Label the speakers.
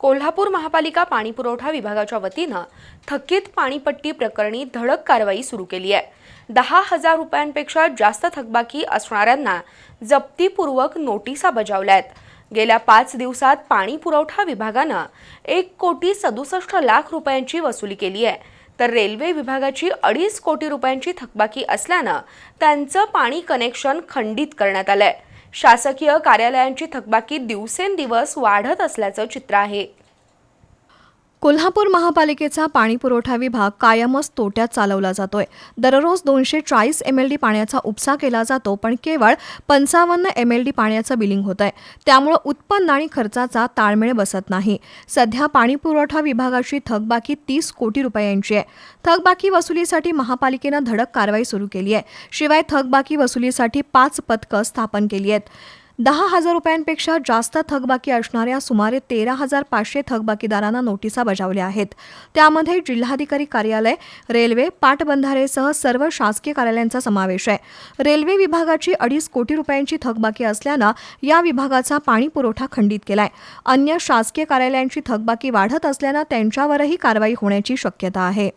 Speaker 1: कोल्हापूर महापालिका पाणीपुरवठा विभागाच्या वतीनं थकीत पाणीपट्टी प्रकरणी धडक कारवाई सुरू केली आहे. दहा हजार रुपयांपेक्षा जास्त थकबाकी असणाऱ्यांना जप्तीपूर्वक नोटिसा बजावल्या आहेत. गेल्या पाच दिवसात पाणी पुरवठा विभागानं एक कोटी सदुसष्ट लाख रुपयांची वसुली केली आहे. तर रेल्वे विभागाची अडीच कोटी रुपयांची थकबाकी असल्यानं त्यांचं पाणी कनेक्शन खंडित करण्यात आलं आहे शासकीय कार्यालयांची थकबाकी दिवसेंदिवस वाढत असल्याचं चित्र आहे.
Speaker 2: कोल्हापूर महापालिकेचा पाणीपुरवठा विभाग कायमच तोट्यात चालवला जातोय. दररोज दोनशे चाळीस एम एल डी पाण्याचा उपसा केला जातो पण केवळ पंचावन्न एम एल डी पाण्याचं बिलिंग होत आहे त्यामुळं उत्पन्न आणि खर्चाचा ताळमेळ बसत नाही. सध्या पाणीपुरवठा विभागाची थकबाकी तीस कोटी रुपयांची आहे. थकबाकी वसुलीसाठी महापालिकेनं धडक कारवाई सुरू केली आहे. शिवाय थकबाकी वसुलीसाठी पाच पथकं स्थापन केली आहेत. दहा हजार रुपयांपेक्षा जास्त थकबाकी असणाऱ्या सुमारे तेरा हजार पाचशे थकबाकीदारांना नोटिसा बजावल्या आहेत. त्यामध्ये जिल्हाधिकारी कार्यालय रेल्वे पाटबंधारेसह सर्व शासकीय कार्यालयांचा समावेश आहे. रेल्वे विभागाची अडीच कोटी रुपयांची थकबाकी असल्यानं या विभागाचा पाणी पुरवठा खंडित केलाय. अन्य शासकीय कार्यालयांची थकबाकी वाढत असल्यानं त्यांच्यावरही कारवाई होण्याची शक्यता आहे.